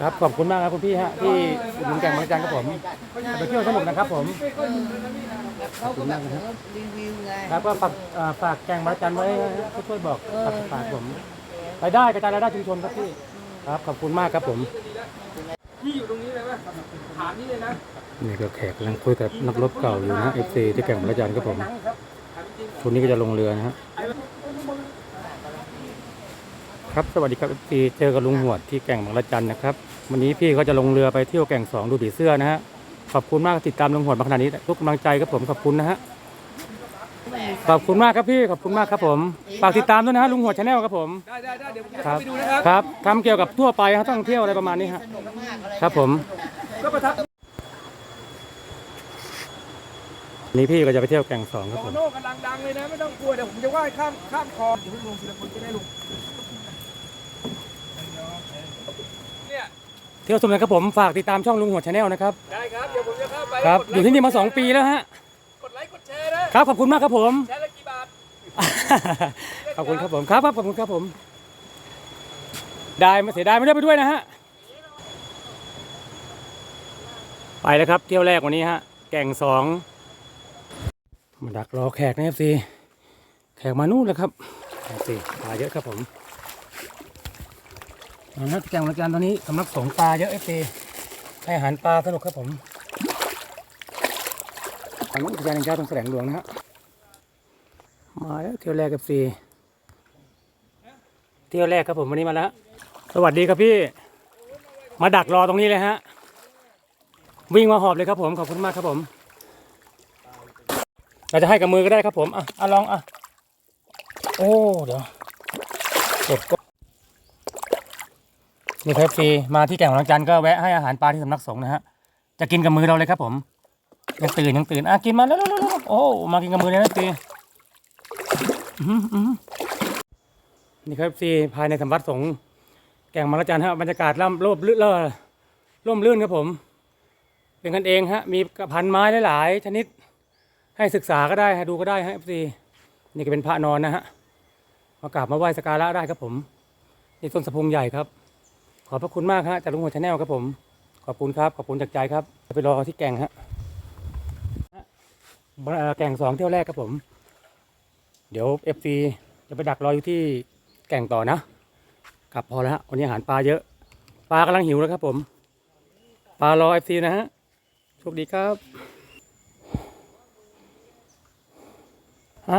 ครับขอบคุณมากครับคุณพี่ฮะที่อุดหนุนแก่งบางจันครับผมไปเที่ยวสนุกนะครับผมเขาก็แบบรีวิวไงครับก็ฝากเอ่อฝากแก่งบางจันไว้นะฮะช่วยบอกฝากฝากผมรายได้กระจายรายได้ชุมชนครับพี่ครับขอบคุณมากครับผม ที่อยู่ตรงนี้เลยป่ะฐานนี้เลยนะนี่ก็แขกกำลังคุยกับนักรบเก่าอยู่นะเอฟซีที่แก่งบางจันครับผมครับถามจริงทุนนี้ก็จะลงเรือนะฮะ ครับสวัสดีครับเอฟซีเจอกับลุงหวดที่แก่งบางระจันนะครับ วันนี้พี่เขาจะลงเรือไปเที่ยวแก่งสองดูผีเสื้อนะฮะขอบคุณมากที่ติดตามลุงหวดมาขนาดนี้ทุกกำลังใจครับผมขอบคุณนะฮะขอบคุณมากครับพี่ขอบคุณมากครับผมฝากติดตามด้วยนะฮะลุงหัวชาแนลครับผมได้ได้ได้เดี๋ยวผมจะครัเข้าบไปดูนะครับครับทำเกี่ยวกับทั่วไปฮะท่องเที่ยวอะไรประมาณนี้ฮะสนุกมากอะไรครับผมก็ประทับนี่พี่ก็จะไปเที่ยวแก่งสองครับโตผมโน่กำลังดังเลยนะไม่ต้องกลัวเดี๋ยวผมจะว่ายข้ามข้ามคลองเดี๋ยวเพิ่งลงทีละคนก็ได้ลงเนี่ย เที่ยวสนุกนะครับผมฝากติดตามช่องลุงหัวชาแนลนะครับได้ครับเดี๋ยวผมจะเข้าไปครับกดอไลยู่ที่นี่มาสองปีแล้วฮะกดไลค์กดแชร์นะครับขอบคุณมากครับผมแชร์ละกี่บาทขอบคุณครับผมครับครับขอบคุณครับผม ได้ไม่เสียดายไม่ได้ไปด้วยนะฮะไปแล้วครับเที่ยวแรกวันนี้ฮะแก่งสองมาดักรอแขกนะเอฟซีแขกมานู่นแล้วครับเอฟซีปลาเยอะครับผม นะฮะแก่งละจันตอนนี้สำนักสงปลาเยอะเอฟซีให้อาหารปลาสนุกครับผมทางนู้นอุทยานแห่งชาติตรงแสลงหลวงนะฮะมาแล้วเที่ยวแรกกับฟรีเที่ยวแรกครับผมวันนี้มาแล้ว สวัสดีครับพี่ มาดักรอตรงนี้เลยฮะ วิ่งมาหอบเลยครับผมขอบคุณมากครับผม เราจะให้กับมือก็ได้ครับผมอะอะลองอะ โอ้เดี๋ยวเก็บก็ นี่ครับฟรีมาที่แก่งหลังจันทร์ก็แวะให้อาหารปลาที่สำนักสงฆ์นะฮะจะกินกับมือเราเลยครับผมยังตื่นยังตื่นอะกินมาแล้วโอ้มากินกับมือเลยนะฟรีอื้อหืออื้อหือนี่ครับซีภายในสำนักสงฆ์แก่งมรจันทร์ฮะบรรยากาศร่ำร่มรื่นเอ่อร่มรื่นครับผม เป็นกันเองฮะมีกระพันไม้หลายๆชนิด ให้ศึกษาก็ได้ให้ดูก็ได้ฮะซีนี่ก็เป็นพระนอนนะฮะมากราบมาไหว้สักการะได้ครับผมนี่ต้นสะพุงใหญ่ครับ อบพระคุณมากฮะจากลุงหัวชาแนลครับผม ขอบคุณครับ ขอบคุณจากใจครับ ไปรอที่แก่งฮะแก่งสองเที่ยวแรกครับผม เดี๋ยวเอฟซีจะไปดักรออยู่ที่แก่งต่อนะกลับพอแล้วฮะวันนี้อาหารปลาเยอะ ปลากำลังหิวแล้วครับผม ปลารอเอฟซีนะฮะโชคดีครับ